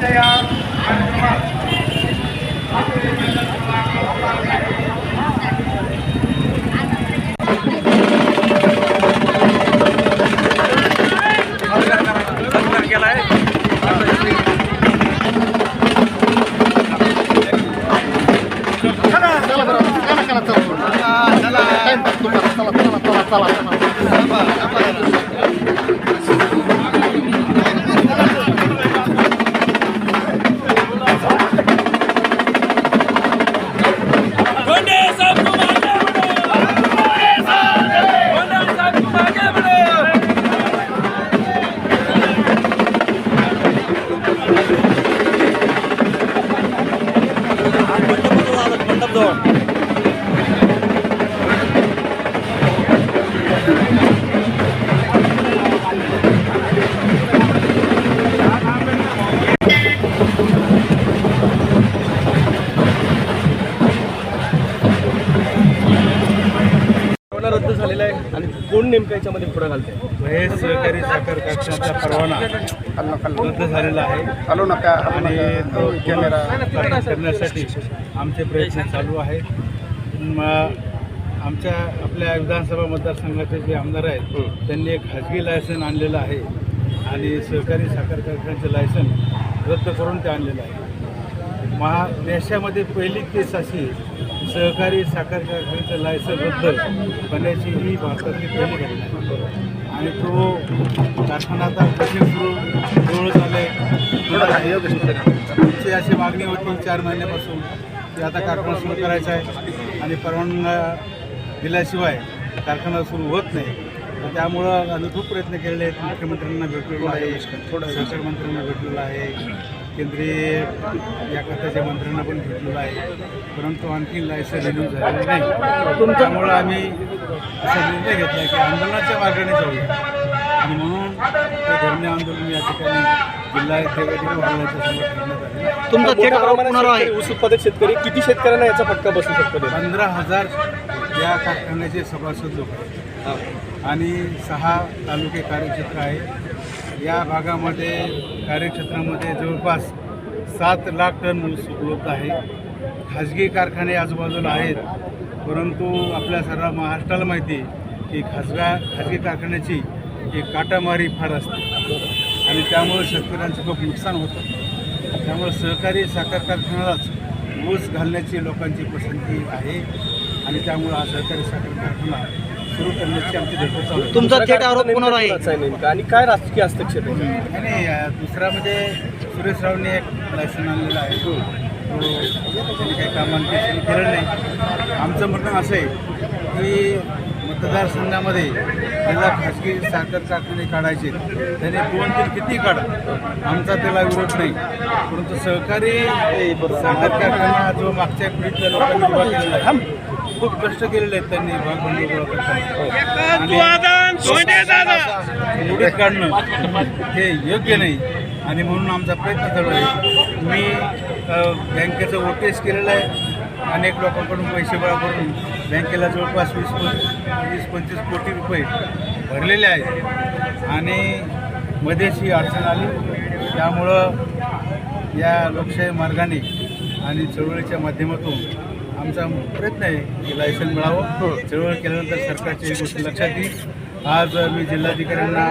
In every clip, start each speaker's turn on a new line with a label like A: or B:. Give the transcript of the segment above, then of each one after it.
A: आमच्या या कार्यक्रमात
B: चला बरं चला चला चला टाइम पास करू नका. चला चला
C: परवाना कोण नेमकं याच्यामध्ये पुढे घालते
D: महेश सहकारी साखर कारखान्याचा परवाना रद्द झालेला आहे.
B: चालू नका.
D: आणि तो कॅमेरा करण्यासाठी आमचे प्रयत्न चालू आहेत आमच्या आपल्या विधानसभा मतदारसंघाचे जे आमदार आहेत त्यांनी एक खाजगी लायसन आणलेलं आहे. आणि सहकारी साखर कारखान्याचं लायसन रद्द करून ते आणलेलं आहे. महा देशामध्ये पहिली केस अशी सहकारी साखर कारखान्याचं लायसन रद्द करण्याची ही भारतातली पहिली घटना. आहे आणि तो कारखाना आता कशी सुरू जवळ झाले आमची अशी मागणी होती चार महिन्यापासून की आता कारखाना सुरू करायचा आहे. आणि परवानगा दिल्याशिवाय कारखाना सुरू होत नाही. तर त्यामुळं आम्ही खूप प्रयत्न केलेले आहेत. मुख्यमंत्र्यांना भेटलेलो आहे. सहकार मंत्र्यांना भेटलेलो आहे. केंद्रीय या खात्याच्या मंत्र्यांना पण भेटलेलो आहे परंतु आणखी लायसन रिन्यू झालेलं नाही. त्यामुळं आम्ही असा निर्णय घेतला की आंदोलनाच्या मार्गाने जाऊया. आणि म्हणून ते धरणे आंदोलन या ठिकाणी जिल्हा
C: तुमचा थेट आरोप होणार आहे. ऊस उत्पादक शेतकरी किती शेतकऱ्यांना याचा फटका बसू शकतो ते?
D: पंधरा हजार या कारखान्याचे सभासद लोक आणि सहा तालुके कार्यक्षेत्र आहे. या भागामध्ये कार्यक्षेत्रामध्ये जवळपास सात लाख टन ऊस उपलब्ध आहे. खाजगी कारखाने आजूबाजूला आहेत परंतु आपल्या सर्व महाराष्ट्राला माहिती आहे की खाजगा खाजगी कारखान्याची एक काटामारी फार असते. आणि त्यामुळे शेतकऱ्यांचं खूप नुकसान होतं. त्यामुळे सहकारी साखर कारखान्यालाच ऊस घालण्याची लोकांची पसंती आहे. आणि त्यामुळे हा सहकारी साखर कारखाना सुरू करण्याची आमची धडपड चालू आहे.
C: तुमचा थेट आरोप होणार आहे? कुणाचा आहे नेमका? आणि काय राजकीय हस्तक्षेप आहे?
D: आणि अ, दुसरा म्हणजे सुरेश रावने एक लायसन आणलेलं आहे. तो त्यांनी काही कामांची केलं नाही. आमचं म्हणणं असं आहे की मतदारसंघामध्ये ज्याला खाजगी साखर कारखाने काढायचे त्याने दोन तीन किती काढा? आमचा त्याला विरोध नाही. परंतु सहकारी साखर कारखाना जो मागच्या पिढीतल्या लोकांनी उभा केलेला आहे खूप कष्ट केलेले आहेत त्यांनी भागबंदी गोळा करताना निवडीत काढणं हे योग्य नाही. आणि म्हणून आमचा प्रयत्न चालू आहे. मी बँकेचं ओ टी एस केलेलं आहे. अनेक लोकांकडून पैसे गोळा करून बँकेला जवळपास वीस वीस पंचवीस कोटी रुपये भरलेले आहेत. आणि मध्येच ही अडचण आली. त्यामुळं या लोकशाही मार्गाने आणि चळवळीच्या माध्यमातून आमचा प्रयत्न आहे की लायसन मिळावं. चळवळ केल्यानंतर सरकारची एक गोष्ट लक्षात येईल. आज मी जिल्हाधिकाऱ्यांना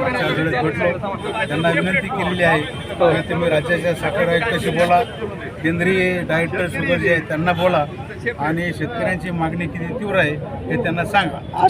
D: मागच्या आठवड्यात भेटलो त्यांना विनंती केलेली आहे. की तुम्ही राज्याच्या साखर आयुक्ताशी बोला. केंद्रीय डायरेक्टर शुगर जे आहेत त्यांना बोला. आणि शेतकऱ्यांची मागणी किती तीव्र आहे हे त्यांना सांगा.